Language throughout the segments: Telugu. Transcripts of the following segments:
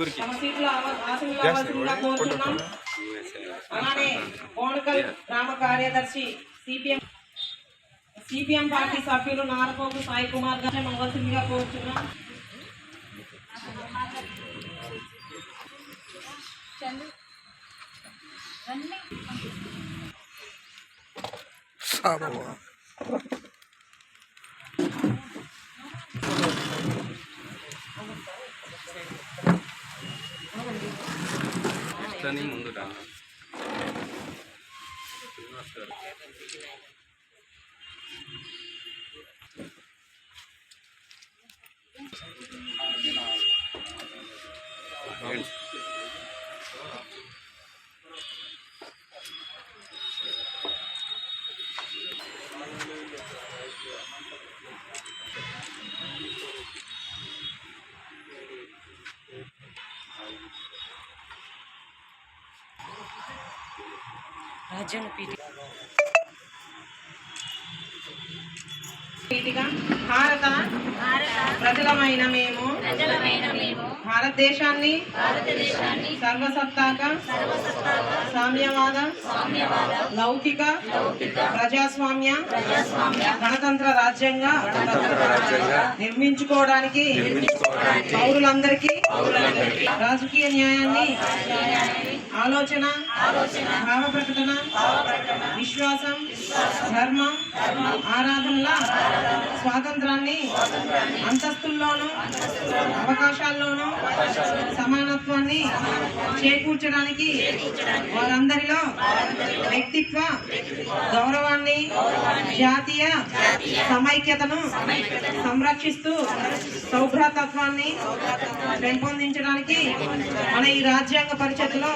ముగ్గురికి అలానే కోనకల్ గ్రామ కార్యదర్శి సిపిఎం సిపిఎం పార్టీ సభ్యులు నారపోపు సాయి కుమార్ గారు అవ్వాల్సిందిగా కోరుతున్నాం ఇట్లని రా నీటిగా భారత ప్రజలమైన మేము భారతదేశాన్ని సర్వసత్తాక సామ్యవాద లౌకిక ప్రజాస్వామ్య గణతంత్ర రాజ్యంగా నిర్మించుకోవడానికి పౌరులందరికీ రాజకీయ న్యాయాన్ని ఆలోచన భావ ప్రకటన విశ్వాసం ధర్మం ఆరాధనల స్వాతంత్రాన్ని అంతస్తుల్లోనూ అవకాశాల్లోనూ సమానత్వాన్ని చేకూర్చడానికి వారందరిలో వ్యక్తిత్వ గౌరవాన్ని జాతీయ సమైక్యతను సంరక్షిస్తూ సౌభ్రాతత్వాన్ని పెంపొందించడానికి మన ఈ రాజ్యాంగ పరిషత్తులో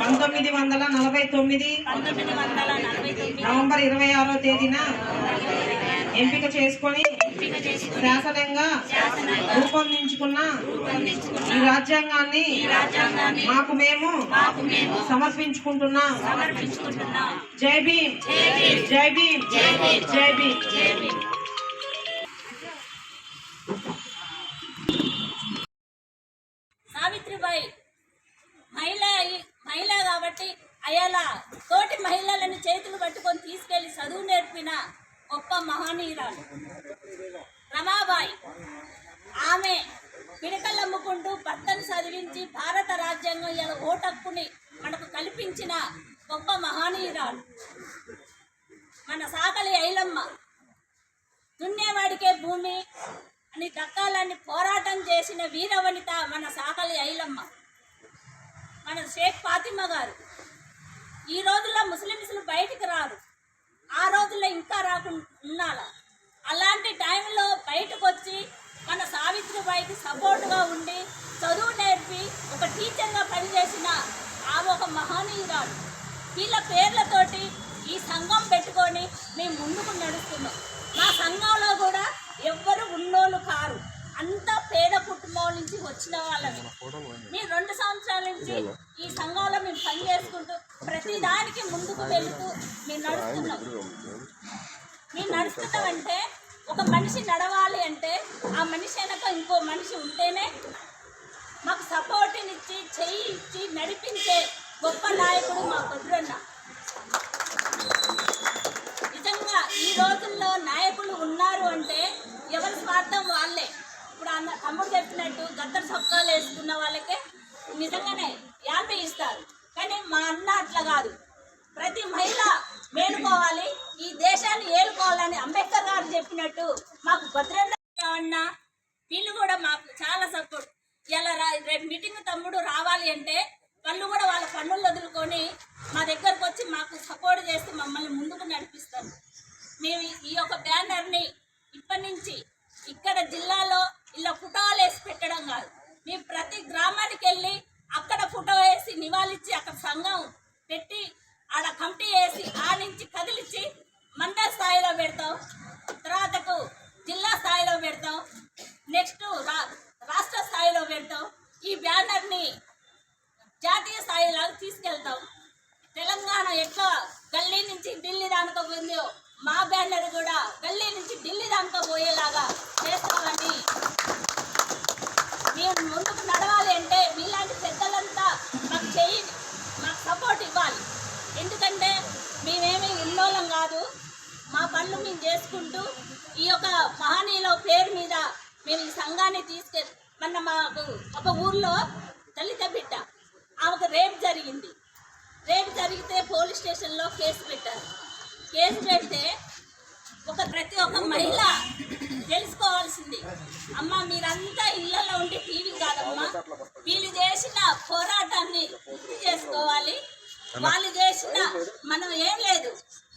పంతొమ్మిది వందల నలభై తొమ్మిది నవంబర్ ఇరవై ఆరో తేదీన ఎంపిక చేసుకొని శాసనంగా రూపొందించుకున్న ఈ రాజ్యాంగాన్ని మాకు మేము సమర్పించుకుంటున్నాం జై భీమ్. జై భీమ్. జై భీమ్. సావిత్రిబాయి మహిళ మహిళ కాబట్టి అయాల తోటి మహిళలను చేతులు పట్టుకొని తీసుకెళ్ళి చదువు నేర్పిన గొప్ప మహనీయురాలు. రమాబాయి. ఆమె పిడకలమ్ముకుంటూ భర్తను చదివించి భారత రాజ్యాంగం ఇలా ఓటక్కుని మనకు కల్పించిన గొప్ప మహనీయురాలు. మన సాకలి ఐలమ్మ. దున్నేవాడికే భూమి అని దక్కాలని పోరాటం చేసిన వీరవనిత మన సాకలి ఐలమ్మ. మన షేక్ ఫాతిమ్మ గారు ఈ రోజుల్లో ముస్లింస్లు బయటికి రారు. ఆ రోజుల్లో ఇంకా రాకుండా ఉన్నాల అలాంటి టైంలో బయటకు వచ్చి మన సావిత్రిబాయికి సపోర్టుగా ఉండి చదువు నేర్పి ఒక టీచర్గా పనిచేసిన ఆమె ఒక మహనీయురాలు. వీళ్ళ పేర్లతోటి ఈ సంఘం పెట్టుకొని మేము ముందుకు నడుస్తున్నాం. మా సంఘంలో కూడా ఎవ్వరు ఉన్నోళ్ళు కారు. అంతా పేద కుటుంబం నుంచి వచ్చిన వాళ్ళమే. మీ రెండు సంవత్సరాల నుంచి ఈ సంఘంలో మేము పని చేసుకుంటూ ప్రతి దానికి ముందుకు వెళుతూ మేము నడుస్తున్నాం మేము నడుస్తున్నామంటే ఒక మనిషి నడవాలి అంటే ఆ మనిషి వెనక ఇంకో మనిషి ఉంటేనే మాకు సపోర్ట్నిచ్చి చెయ్యి ఇచ్చి నడిపించే గొప్ప నాయకుడు మా కొద్దురన్న నిజంగా ఈ రోజుల్లో నాయకులు ఉన్నారు అంటే ఎవరి స్వార్థం వాళ్ళే. ఇప్పుడు అన్న తమ్ముడు చెప్పినట్టు గద్దరు సొక్కాలు వేసుకున్న వాళ్ళకే నిజంగానే యాభై ఇస్తారు. కానీ మా అన్న అట్లా కాదు. ప్రతి మహిళ మేలుకోవాలి ఈ దేశాన్ని ఏలుకోవాలని అంబేద్కర్ గారు చెప్పినట్టు మాకు భద్రన్న అన్న వీళ్ళు కూడా మాకు చాలా సపోర్ట్. ఇలా రా- రేపు మీటింగ్ తమ్ముడు రావాలి అంటే వాళ్ళు కూడా వాళ్ళ పన్నులు వదులుకొని మా దగ్గరకు వచ్చి మాకు సపోర్ట్ చేస్తే మమ్మల్ని ముందుకు నడిపిస్తారు మేము ఈ యొక్క బ్యానర్ని ఇప్పటి నుంచి ఇక్కడ జిల్లాలో ఇలా ఫోటోలు వేసి పెట్టడం కాదు మేము ప్రతి గ్రామానికి వెళ్ళి అక్కడ ఫోటో వేసి నివాళిచ్చి అక్కడ సంఘం పెట్టి ఆడ కమిటీ వేసి ఆ నుంచి కదిలిచ్చి మండల స్థాయిలో పెడతాం తర్వాతకు జిల్లా స్థాయిలో పెడతాం నెక్స్ట్ రా రాష్ట్ర స్థాయిలో పెడతాం ఈ బ్యానర్ని జాతీయ స్థాయిలో తీసుకెళ్తాం తెలంగాణ ఎట్లా గల్లీ నుంచి ఢిల్లీ ఉందో మా బ్యానర్ కూడా గల్లీ నుంచి ఢిల్లీ దాకా పోయేలాగా చేస్తామని మేము ముందుకు నడవాలి చేయి మాకు సపోర్ట్ ఇవ్వాలి. ఎందుకంటే మేమేమి ఇన్నోళ్ళం కాదు. మా పనులు మేము చేసుకుంటూ ఈ యొక్క మహనీయుల పేరు మీద మేము ఈ సంఘాన్ని తీసుకె మొన్న మాకు ఒక ఊర్లో దళిత బిడ్డ ఆమెకు రేపు జరిగింది. రేపు జరిగితే పోలీస్ స్టేషన్లో కేసు పెట్టారు. కేసు పెడితే ఒక ప్రతి ఒక్క మహిళ తెలుసుకోవాల్సింది. అమ్మ మీరంతా ఇళ్ళలో ఉండి టీవీ కాదమ్మా. వీళ్ళు చేసిన పోరాటాన్ని గుర్తు చేసుకోవాలి. వాళ్ళు చేసిన మనం ఏం లేదు.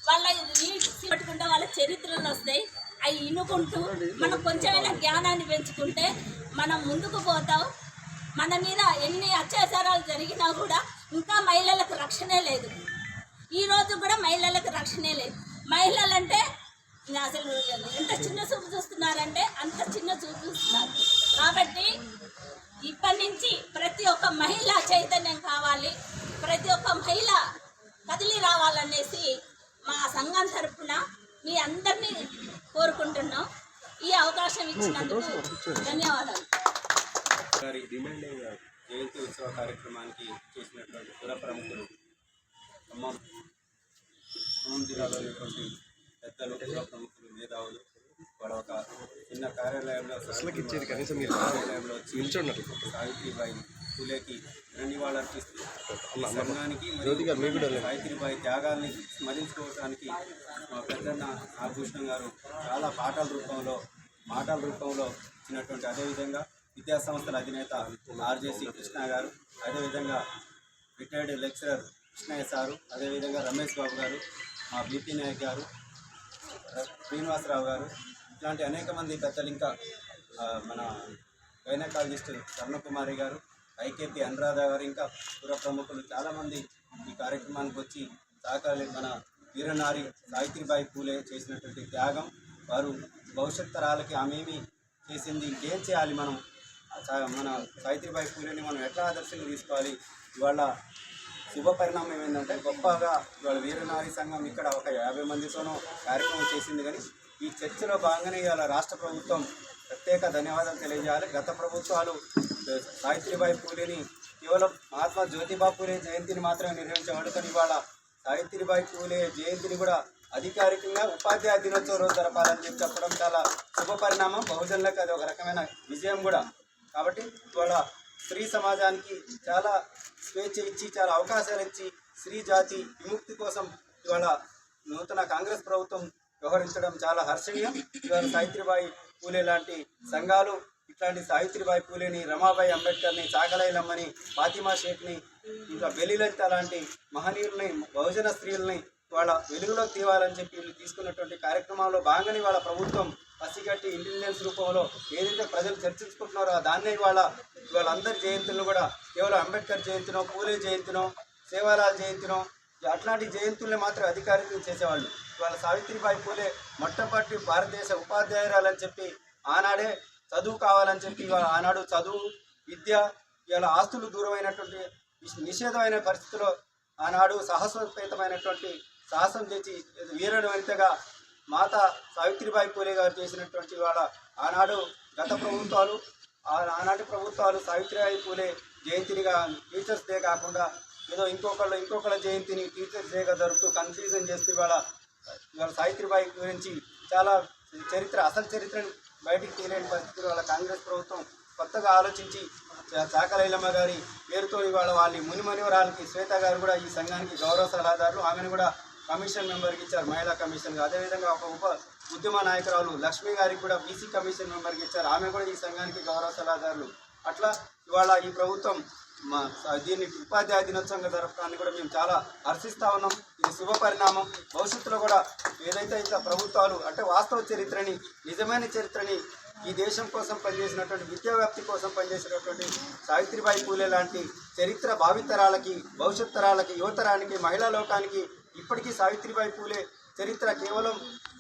వాళ్ళ రీడ్స్ పట్టుకుంటే వాళ్ళ చరిత్రలు వస్తాయి. అవి ఇనుకుంటూ మనం కొంచెమైనా జ్ఞానాన్ని పెంచుకుంటే మనం ముందుకు పోతాం. మన మీద ఎన్ని అత్యాచారాలు జరిగినా కూడా ఇంకా మహిళలకు రక్షణే లేదు. ఈ రోజు కూడా మహిళలకు రక్షణే లేదు. మహిళలంటే అంటే అసలు ఎంత చిన్న చూపు చూస్తున్నారంటే అంత చిన్న చూపు చూస్తున్నారు. కాబట్టి ఇప్పటి నుంచి ప్రతి ఒక్క మహిళ చైతన్యం కావాలి. ప్రతి ఒక్క మహిళ కదిలి రావాలనేసి మా సంఘం తరఫున మీ అందరినీ కోరుకుంటున్నాం. ఈ అవకాశం ఇచ్చినందుకు ధన్యవాదాలు. గారి జయంతి ఉత్సవ కార్యక్రమానికి చేసినటువంటి పుర ప్రముఖులు ఖమ్మం ఖమ్మం జిల్లాలో ఉన్నటువంటి పెద్దలు పుర ప్రముఖులు మేధావులు వాళ్ళ ఒక చిన్న కార్యాలయంలో ఇచ్చేది కనీసం మీరు కార్యాలయంలో. సావిత్రిబాయి పూలేకి నివాళులర్పిస్తూ అన్న, అన్న. సంఘానికి. సావిత్రిబాయి త్యాగాల్ని స్మరించుకోవడానికి మా పెద్దన్న నాగభూషణం గారు చాలా పాటల రూపంలో మాటల రూపంలో ఇచ్చినటువంటి అదేవిధంగా విద్యా సంస్థల అధినేత ఆర్జేసి కృష్ణ గారు అదేవిధంగా రిటైర్డ్ లెక్చరర్ కృష్ణయ్య సారు అదేవిధంగా రమేష్ బాబు గారు మా బీపీ నాయక్ గారు శ్రీనివాసరావు గారు ఇట్లాంటి అనేక మంది పెద్దలు ఇంకా మన గైనకాలజిస్ట్ స్వర్ణకుమారి గారు ఐకేపీ అనురాధ గారు ఇంకా పుర ప్రముఖులు చాలామంది ఈ కార్యక్రమానికి వచ్చి సహకారి మన వీరనారి సావిత్రిబాయి పూలే చేసినటువంటి త్యాగం. వారు భవిష్యత్ తరాలకి ఆమెమి చేసింది ఇంకేం చేయాలి మనం? మన సావిత్రిబాయి పూలేని మనం ఎట్లా ఆదర్శంగా తీసుకోవాలి? ఇవాళ శుభ పరిణామం ఏంటంటే గొప్పగా ఇవాళ వీరనారి సంఘం ఇక్కడ ఒక యాభై మందితోనూ కార్యక్రమం చేసింది కానీ ఈ చర్చలో భాగంగానే ఇవాళ రాష్ట్ర ప్రభుత్వం ప్రత్యేక ధన్యవాదాలు తెలియజేయాలి. గత ప్రభుత్వాలు సావిత్రిబాయి పూలేని కేవలం మహాత్మా జ్యోతిబా పూలే జయంతిని మాత్రమే నిర్వహించేవాడు కానీ ఇవాళ సావిత్రిబాయి పూలే జయంతిని కూడా అధికారికంగా ఉపాధ్యాయ దినోత్సవ రోజు జరపాలని చెప్పి చెప్పడం చాలా శుభ పరిణామం. బహుజనులకు అది ఒక రకమైన విజయం కూడా. కాబట్టి ఇవాళ స్త్రీ సమాజానికి చాలా స్వేచ్ఛ ఇచ్చి చాలా అవకాశాలు ఇచ్చి స్త్రీ జాతి విముక్తి కోసం ఇవాళ నూతన కాంగ్రెస్ ప్రభుత్వం వ్యవహరించడం చాలా హర్షణీయం. ఇవాళ సావిత్రిబాయి పూలే లాంటి సంఘాలు ఇట్లాంటి సావిత్రిబాయి పూలేని రమాబాయి అంబేద్కర్ని చాకలైలమ్మని ఫాతిమా షేఖ్ని ఇంకా బెలిలలిత లాంటి మహనీయుల్ని బహుజన స్త్రీలని వాళ్ళ వెలుగులో తీవాలని చెప్పి వీళ్ళు తీసుకున్నటువంటి కార్యక్రమాల్లో భాగంగానే వాళ్ళ ప్రభుత్వం పసిగట్టి ఇంటెలిజెన్స్ రూపంలో ఏదైతే ప్రజలు చర్చించుకుంటున్నారో దాన్నే ఇవాళ వాళ్ళందరి జయంతులను కూడా కేవలం అంబేద్కర్ జయంతినో పూలే జయంతినో సేవాలాల్ జయంతినో అట్లాంటి జయంతుల్ని మాత్రం అధికారికంగా చేసేవాళ్ళు. ఇవాళ సావిత్రిబాయి పూలే మొట్టమొదటి భారతదేశ ఉపాధ్యాయురాలని చెప్పి ఆనాడే చదువు కావాలని చెప్పి ఇవాళ ఆనాడు చదువు విద్య ఇవాళ ఆస్తులు దూరమైనటువంటి నిషేధమైన పరిస్థితిలో ఆనాడు సాహసోపేతమైనటువంటి సాహసం చేసి వీరుడు వనితగా మాత సావిత్రిబాయి పూలే గారు చేసినటువంటి వాళ్ళ ఆనాడు గత ప్రభుత్వాలు ఆనాటి ప్రభుత్వాలు సావిత్రిబాయి పూలే జయంతినిగా టీచర్స్ డే కాకుండా ఏదో ఇంకొకళ్ళు ఇంకొకళ్ళ జయంతిని టీచర్స్ డేగా జరుపుతూ కన్ఫ్యూజన్ చేస్తూ ఇవాళ ఇవాళ సావిత్రిబాయి గురించి చాలా చరిత్ర అసలు చరిత్రను బయటికి తీయలేని పరిస్థితులు వాళ్ళ కాంగ్రెస్ ప్రభుత్వం కొత్తగా ఆలోచించి చాకలైలమ్మ గారి పేరుతో ఇవాళ వాళ్ళ మునిమనివరాలకి శ్వేత గారు కూడా ఈ సంఘానికి గౌరవ సలహాదారులు. ఆమెను కూడా కమిషన్ మెంబర్కి ఇచ్చారు మహిళా కమిషన్ అదేవిధంగా ఒక ఉప ఉద్యమ నాయకురాలు లక్ష్మి గారికి కూడా బీసీ కమిషన్ మెంబర్కి ఇచ్చారు. ఆమె కూడా ఈ సంఘానికి గౌరవ సలహాదారులు. అట్లా ఇవాళ ఈ ప్రభుత్వం మా దీన్ని ఉపాధ్యాయ దినోత్సవంగా జరపడాన్ని కూడా మేము చాలా హర్షిస్తూ ఉన్నాం. ఇది శుభ పరిణామం. భవిష్యత్తులో కూడా ఏదైతే ఇట్లా ప్రభుత్వాలు అంటే వాస్తవ చరిత్రని నిజమైన చరిత్రని ఈ దేశం కోసం పనిచేసినటువంటి విద్యావ్యాప్తి కోసం పనిచేసినటువంటి సావిత్రిబాయి పూలే లాంటి చరిత్ర భావితరాలకి భవిష్యత్ తరాలకి యువతరానికి మహిళా లోకానికి ఇప్పటికీ సావిత్రిబాయి పూలే చరిత్ర కేవలం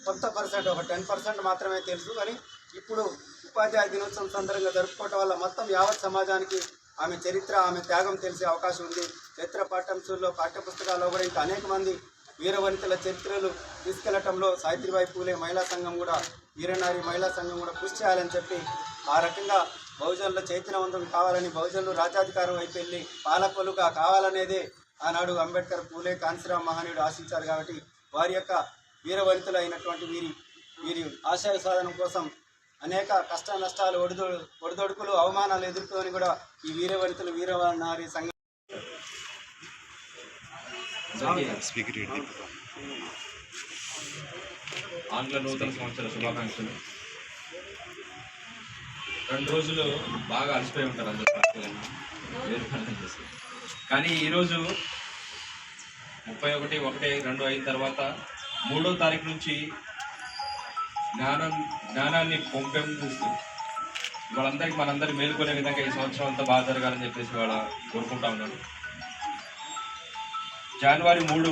కొంత పర్సెంట్ ఒక టెన్ పర్సెంట్ మాత్రమే తెలుసు. కానీ ఇప్పుడు ఉపాధ్యాయ దినోత్సవం సందర్భంగా జరుపుకోవటం వల్ల మొత్తం యావత్ సమాజానికి ఆమె చరిత్ర ఆమె త్యాగం తెలిసే అవకాశం ఉంది. చరిత్ర పాఠ్యాంశాల్లో పాఠ్యపుస్తకాల్లో కూడా ఇంకా అనేక మంది వీరవనితల చరిత్రలు తీసుకెళ్ళటంలో సావిత్రిబాయి పూలే మహిళా సంఘం కూడా వీరనారి మహిళా సంఘం కూడా కృషి చేయాలని చెప్పి ఆ రకంగా బహుజనుల చైతన్యవంతం కావాలని బహుజనులు రాజ్యాధికారం వైపు వెళ్ళి పాలకులుగా కావాలనేదే ఆనాడు అంబేద్కర్ పూలే కాన్సీరామ్ మహనీయుడు ఆశించారు కాబట్టి వారి యొక్క వీరవనితులు అయినటువంటి వీరి వీరి ఆశయ సాధనం కోసం అనేక కష్ట నష్టాలు ఒడిదొ ఒడిదొడుకులు అవమానాలు ఎదుర్కొని కూడా ఈ వీరవనితులు వీరనారి సంఘం స్పీకర్ ఆంగ్ల నూతన సంవత్సర శుభాకాంక్షలు. రెండు రోజులు బాగా అలసిపోయి ఉంటారు అందరూ. కానీ ఈరోజు ముప్పై ఒకటి ఒకటి రెండు అయిన తర్వాత మూడో తారీఖు నుంచి జ్ఞానం జ్ఞానాన్ని పొంపెందిస్తుంది వాళ్ళందరికీ మనందరికి మేలుకునే విధంగా ఈ సంవత్సరం అంతా బాగా జరగాలని చెప్పేసి వాళ్ళ కోరుకుంటా ఉన్నాను. జనవరి మూడు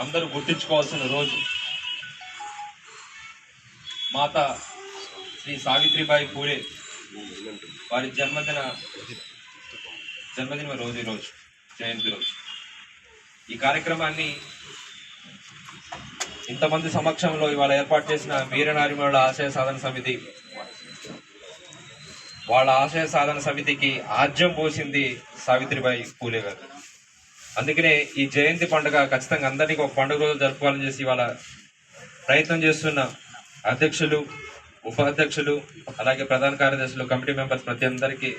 అందరూ గుర్తించుకోవాల్సిన రోజు. మాత శ్రీ సావిత్రిబాయి పూలే వారి జన్మదిన జన్మదిన రోజు ఈ రోజు జయంతి రోజు. ఈ కార్యక్రమాన్ని ఇంతమంది సమక్షంలో ఇవాళ ఏర్పాటు చేసిన వీరనారిమల ఆశయ సాధన సమితి వాళ్ళ ఆశయ సాధన సమితికి ఆజ్యం పోసింది సావిత్రిబాయి పూలే గారు. అందుకనే ఈ జయంతి పండుగ ఖచ్చితంగా అందరికీ ఒక పండుగ రోజు జరుపుకోవాలని చేసి ఇవాళ ప్రయత్నం చేస్తున్న అధ్యక్షులు ఉపాధ్యక్షులు అలాగే ప్రధాన కార్యదర్శులు కమిటీ మెంబర్స్ ప్రతి అందరికీ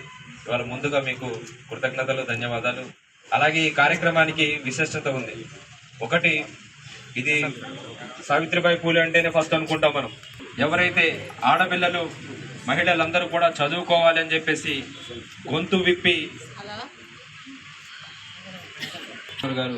ఇవాళ ముందుగా మీకు కృతజ్ఞతలు ధన్యవాదాలు. అలాగే ఈ కార్యక్రమానికి విశిష్టత ఉంది. ఒకటి ఇది సావిత్రిబాయి పూలే అంటేనే ఫస్ట్ అనుకుంటాం మనం. ఎవరైతే ఆడపిల్లలు మహిళలందరూ కూడా చదువుకోవాలి అని చెప్పేసి గొంతు విప్పి గారు